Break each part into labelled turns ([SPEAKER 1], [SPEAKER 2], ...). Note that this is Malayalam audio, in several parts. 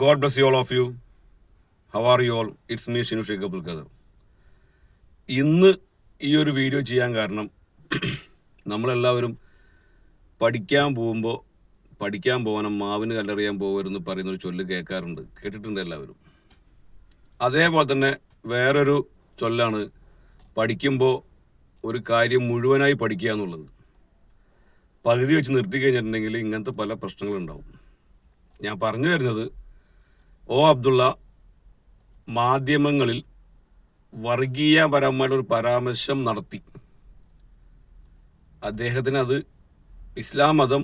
[SPEAKER 1] God bless you all of you how are you all it's me Shinu Shekhabul Khader ഇന്ന് ഈ ഒരു വീഡിയോ ചെയ്യാൻ കാരണം നമ്മളെല്ലാവരും പഠിക്കാൻ പോകുമ്പോൾ പഠിക്കാൻ പോകണം മാവിന് കല്ലെറിയാൻ പോകരുതെന്ന് പറയുന്നൊരു ചൊല്ല് കേൾക്കാറുണ്ട് കേട്ടിട്ടുണ്ട് എല്ലാവരും അതേപോലെ തന്നെ വേറൊരു ചൊല്ലാണ് പഠിക്കുമ്പോൾ ഒരു കാര്യം മുഴുവനായി പഠിക്കുക എന്നുള്ളത് പകുതി വെച്ച് നിർത്തി കഴിഞ്ഞിട്ടുണ്ടെങ്കിൽ ഇങ്ങനത്തെ പല പ്രശ്നങ്ങളുണ്ടാവും ഞാൻ പറഞ്ഞു വരുന്നത് ഓ അബ്ദുള്ള മാധ്യമങ്ങളിൽ വർഗീയപരമായിട്ടൊരു ഒരു പരാമർശം നടത്തി അദ്ദേഹത്തിന് അത് ഇസ്ലാം മതം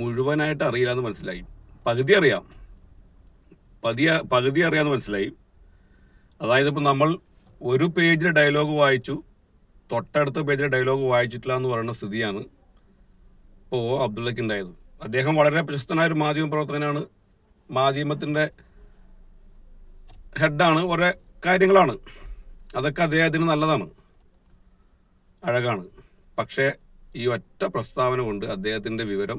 [SPEAKER 1] മുഴുവനായിട്ട് അറിയില്ല എന്ന് മനസ്സിലായി പകുതി അറിയാം പതി പകുതി അറിയാമെന്ന് മനസ്സിലായി അതായത് ഇപ്പം നമ്മൾ ഒരു പേജിലെ ഡയലോഗ് വായിച്ചു തൊട്ടടുത്ത പേജിലെ ഡയലോഗ് വായിച്ചിട്ടില്ല എന്ന് പറയുന്ന സ്ഥിതിയാണ് ഇപ്പോൾ അബ്ദുള്ളക്ക് ഉണ്ടായത് അദ്ദേഹം വളരെ പ്രശസ്തനായ ഒരു മാധ്യമ പ്രവർത്തകനാണ് മാധ്യമത്തിൻ്റെ ഹെഡാണ് ഓരോ കാര്യങ്ങളാണ് അതൊക്കെ അദ്ദേഹത്തിന് നല്ലതാണ് അഴകാണ് പക്ഷേ ഈ ഒറ്റ പ്രസ്താവന കൊണ്ട് അദ്ദേഹത്തിൻ്റെ വിവരം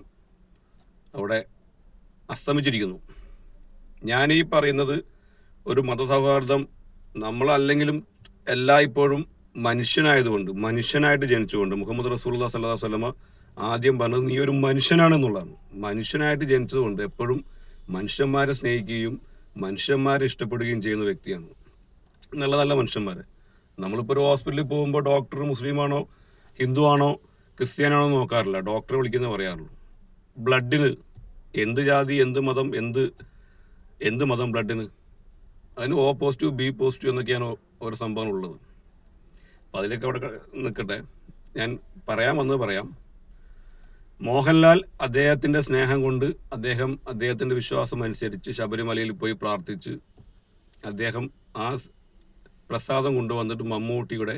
[SPEAKER 1] അവിടെ അസ്തമിച്ചിരിക്കുന്നു ഞാനീ പറയുന്നത് ഒരു മതസൗഹാർദ്ദം നമ്മളല്ലെങ്കിലും എല്ലായ്പ്പോഴും മനുഷ്യനായതുകൊണ്ട് മനുഷ്യനായിട്ട് ജനിച്ചുകൊണ്ട് മുഹമ്മദ് റസൂല്ലാ സല്ലാ വല്ലമ ആദ്യം പറഞ്ഞത് നീ ഒരു മനുഷ്യനാണെന്നുള്ളതാണ് മനുഷ്യനായിട്ട് ജനിച്ചതുകൊണ്ട് എപ്പോഴും മനുഷ്യന്മാരെ സ്നേഹിക്കുകയും മനുഷ്യന്മാരെ ഇഷ്ടപ്പെടുകയും ചെയ്യുന്ന വ്യക്തിയാണ് നല്ല നല്ല മനുഷ്യന്മാരെ നമ്മളിപ്പോൾ ഒരു ഹോസ്പിറ്റലിൽ പോകുമ്പോൾ ഡോക്ടർ മുസ്ലിമാണോ ഹിന്ദു ആണോ ക്രിസ്ത്യാനാണോ നോക്കാറില്ല ഡോക്ടറെ വിളിക്കുന്ന പറയാറുള്ളൂ ബ്ലഡിന് എന്ത് ജാതി എന്ത് മതം എന്ത് എന്ത് മതം ബ്ലഡിന് അതിന് ഓ പോസിറ്റീവ് ബി പോസിറ്റീവ് എന്നൊക്കെയാണ് ഓരോ സംഭവങ്ങളുള്ളത് ഉള്ളത് അതിലേക്ക് അവിടെ നിൽക്കട്ടെ ഞാൻ പറയാൻ വന്നത് പറയാം മോഹൻലാൽ അദ്ദേഹത്തിൻ്റെ സ്നേഹം കൊണ്ട് അദ്ദേഹം അദ്ദേഹത്തിൻ്റെ വിശ്വാസം അനുസരിച്ച് ശബരിമലയിൽ പോയി പ്രാർത്ഥിച്ച് അദ്ദേഹം ആ പ്രസാദം കൊണ്ടുവന്നിട്ട് മമ്മൂട്ടിയുടെ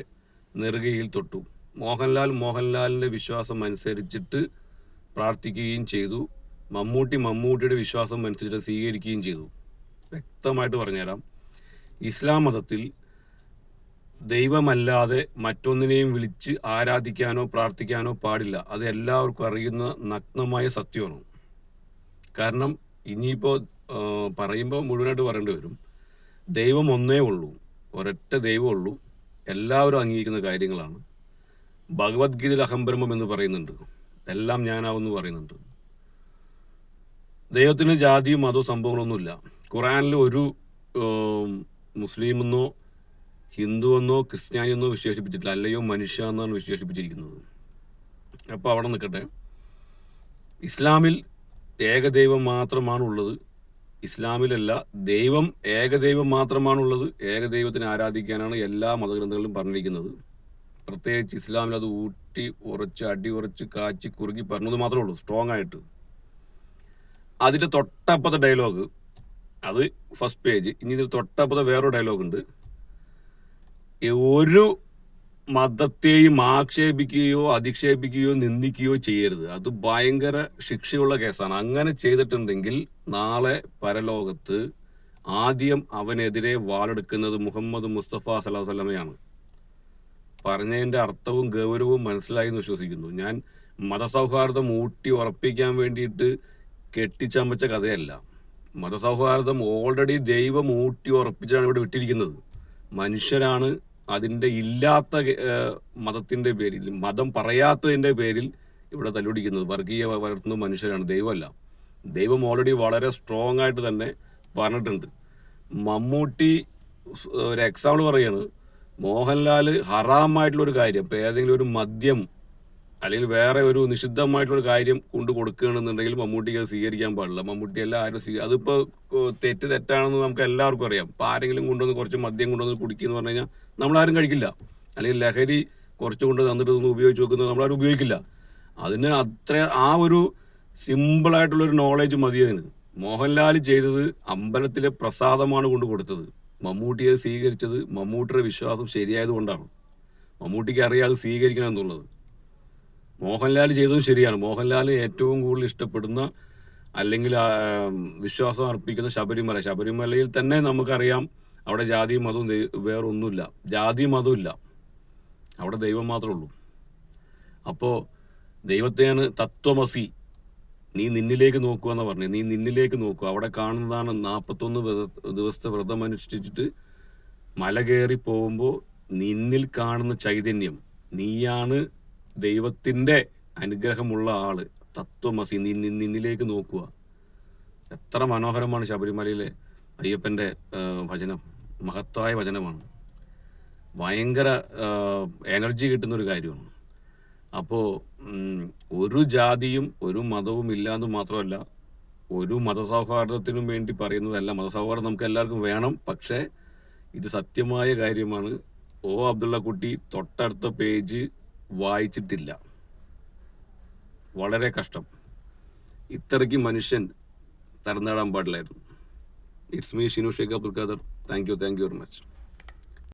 [SPEAKER 1] നെറുകയിൽ തൊട്ടു മോഹൻലാൽ മോഹൻലാലിൻ്റെ വിശ്വാസം അനുസരിച്ചിട്ട് പ്രാർത്ഥിക്കുകയും ചെയ്തു മമ്മൂട്ടി മമ്മൂട്ടിയുടെ വിശ്വാസം അനുസരിച്ച് സ്വീകരിക്കുകയും ചെയ്തു വ്യക്തമായിട്ട് പറഞ്ഞുതരാം ഇസ്ലാം മതത്തിൽ ദൈവമല്ലാതെ മറ്റൊന്നിനെയും വിളിച്ച് ആരാധിക്കാനോ പ്രാർത്ഥിക്കാനോ പാടില്ല അത് എല്ലാവർക്കും അറിയുന്ന നഗ്നമായ സത്യമാണ് കാരണം ഇനിയിപ്പോൾ പറയുമ്പോൾ മുഴുവനായിട്ട് പറയേണ്ടി വരും ദൈവം ഒന്നേ ഉള്ളൂ ഒരൊറ്റ ദൈവം ഉള്ളൂ എല്ലാവരും അംഗീകരിക്കുന്ന കാര്യങ്ങളാണ് ഭഗവത്ഗീതയിൽ അഹംബ്രഹ്മം എന്ന് പറയുന്നുണ്ട് എല്ലാം ഞാനാവെന്ന് പറയുന്നുണ്ട് ദൈവത്തിന് ജാതിയും മതവും സംഭവങ്ങളൊന്നുമില്ല ഖുറാനിൽ ഒരു എന്നോ ഹിന്ദു എന്നോ ക്രിസ്ത്യാനി എന്നോ വിശേഷിപ്പിച്ചിട്ടില്ല അല്ലയോ മനുഷ്യ എന്നാണ് വിശേഷിപ്പിച്ചിരിക്കുന്നത് അപ്പോൾ അവിടെ നിൽക്കട്ടെ ഇസ്ലാമിൽ ഏകദൈവം മാത്രമാണ് ഉള്ളത് ഇസ്ലാമിലല്ല ദൈവം ഏകദൈവം മാത്രമാണുള്ളത് ഏകദൈവത്തിനെ ആരാധിക്കാനാണ് എല്ലാ മതഗ്രന്ഥങ്ങളും പറഞ്ഞിരിക്കുന്നത് പ്രത്യേകിച്ച് ഇസ്ലാമിൽ അത് ഊട്ടി ഉറച്ച് അടി ഉറച്ച് കാച്ചി കുറുകി പറഞ്ഞത് മാത്രമേ ഉള്ളൂ സ്ട്രോങ് ആയിട്ട് അതിൻ്റെ തൊട്ടപ്പത്തെ ഡയലോഗ് അത് ഫസ്റ്റ് പേജ് ഇനി ഇതിൽ തൊട്ടപ്പത്തെ വേറൊരു ഡയലോഗ് ഉണ്ട് ഒരു മതത്തെയും ആക്ഷേപിക്കുകയോ അധിക്ഷേപിക്കുകയോ നിന്ദിക്കുകയോ ചെയ്യരുത് അത് ഭയങ്കര ശിക്ഷയുള്ള കേസാണ് അങ്ങനെ ചെയ്തിട്ടുണ്ടെങ്കിൽ നാളെ പരലോകത്ത് ആദ്യം അവനെതിരെ വാളെടുക്കുന്നത് മുഹമ്മദ് മുസ്തഫ സലാഹു വല്ലമയാണ് പറഞ്ഞതിൻ്റെ അർത്ഥവും ഗൗരവവും മനസ്സിലായി എന്ന് വിശ്വസിക്കുന്നു ഞാൻ മതസൗഹാർദ്ദം ഊട്ടി ഉറപ്പിക്കാൻ വേണ്ടിയിട്ട് കെട്ടിച്ചമച്ച കഥയല്ല മതസൗഹാർദ്ദം ഓൾറെഡി ദൈവം ഊട്ടി ഉറപ്പിച്ചാണ് ഇവിടെ വിട്ടിരിക്കുന്നത് മനുഷ്യരാണ് അതിൻ്റെ ഇല്ലാത്ത മതത്തിൻ്റെ പേരിൽ മതം പറയാത്തതിൻ്റെ പേരിൽ ഇവിടെ തല്ലുപിടിക്കുന്നത് വർഗീയ വളർത്തുന്ന മനുഷ്യരാണ് ദൈവമല്ല ദൈവം ഓൾറെഡി വളരെ സ്ട്രോങ് ആയിട്ട് തന്നെ പറഞ്ഞിട്ടുണ്ട് മമ്മൂട്ടി ഒരു എക്സാമ്പിൾ പറയാണ് മോഹൻലാൽ ഹറാമായിട്ടുള്ളൊരു കാര്യം ഇപ്പം ഏതെങ്കിലും ഒരു മദ്യം അല്ലെങ്കിൽ വേറെ ഒരു നിഷിദ്ധമായിട്ടുള്ളൊരു കാര്യം കൊണ്ട് കൊടുക്കുകയാണെന്നുണ്ടെങ്കിൽ മമ്മൂട്ടിക്ക് അത് സ്വീകരിക്കാൻ പാടില്ല മമ്മൂട്ടി ആരും സ്വീ അതിപ്പോൾ തെറ്റ് തെറ്റാണെന്ന് നമുക്ക് എല്ലാവർക്കും അറിയാം ഇപ്പോൾ ആരെങ്കിലും കൊണ്ടുവന്ന് കുറച്ച് മദ്യം കൊണ്ടുവന്ന് കുടിക്കുക എന്ന് പറഞ്ഞു കഴിഞ്ഞാൽ നമ്മളാരും കഴിക്കില്ല അല്ലെങ്കിൽ ലഹരി കുറച്ചുകൊണ്ട് തന്നിട്ട് ഒന്ന് ഉപയോഗിച്ച് നോക്കുന്നത് നമ്മളാരും ഉപയോഗിക്കില്ല അതിന് അത്ര ആ ഒരു സിമ്പിളായിട്ടുള്ളൊരു നോളേജ് മതി അതിന് മോഹൻലാൽ ചെയ്തത് അമ്പലത്തിലെ പ്രസാദമാണ് കൊണ്ട് കൊടുത്തത് മമ്മൂട്ടിയെ സ്വീകരിച്ചത് മമ്മൂട്ടിയുടെ വിശ്വാസം കൊണ്ടാണ് മമ്മൂട്ടിക്ക് അറിയാതെ സ്വീകരിക്കണം എന്നുള്ളത് മോഹൻലാൽ ചെയ്തതും ശരിയാണ് മോഹൻലാൽ ഏറ്റവും കൂടുതൽ ഇഷ്ടപ്പെടുന്ന അല്ലെങ്കിൽ വിശ്വാസം അർപ്പിക്കുന്ന ശബരിമല ശബരിമലയിൽ തന്നെ നമുക്കറിയാം അവിടെ ജാതിയും മതവും വേറൊന്നുമില്ല ജാതിയും മതവും ഇല്ല അവിടെ ദൈവം മാത്രമേ ഉള്ളൂ അപ്പോൾ ദൈവത്തെയാണ് തത്വമസി നീ നിന്നിലേക്ക് നോക്കുക എന്ന് പറഞ്ഞു നീ നിന്നിലേക്ക് നോക്കുക അവിടെ കാണുന്നതാണ് നാൽപ്പത്തൊന്ന് ദിവസത്തെ വ്രതം അനുഷ്ഠിച്ചിട്ട് മല കയറി പോകുമ്പോൾ നിന്നിൽ കാണുന്ന ചൈതന്യം നീയാണ് ദൈവത്തിൻ്റെ അനുഗ്രഹമുള്ള ആള് തത്വമസി നീ നിന്നിലേക്ക് നോക്കുക എത്ര മനോഹരമാണ് ശബരിമലയിലെ അയ്യപ്പൻ്റെ ഭജനം മഹത്തായ വചനമാണ് ഭയങ്കര എനർജി കിട്ടുന്ന ഒരു കാര്യമാണ് അപ്പോൾ ഒരു ജാതിയും ഒരു മതവും ഇല്ലാന്ന് മാത്രമല്ല ഒരു മതസൗഹാർദ്ദത്തിനും വേണ്ടി പറയുന്നതല്ല മതസൗഹാർദ്ദം നമുക്ക് എല്ലാവർക്കും വേണം പക്ഷേ ഇത് സത്യമായ കാര്യമാണ് ഓ അബ്ദുള്ള കുട്ടി തൊട്ടടുത്ത പേജ് വായിച്ചിട്ടില്ല വളരെ കഷ്ടം ഇത്രയ്ക്ക് മനുഷ്യൻ നേടാൻ പാടില്ലായിരുന്നു It's me, Shinu Shekhar Burkhadar. Thank you very much.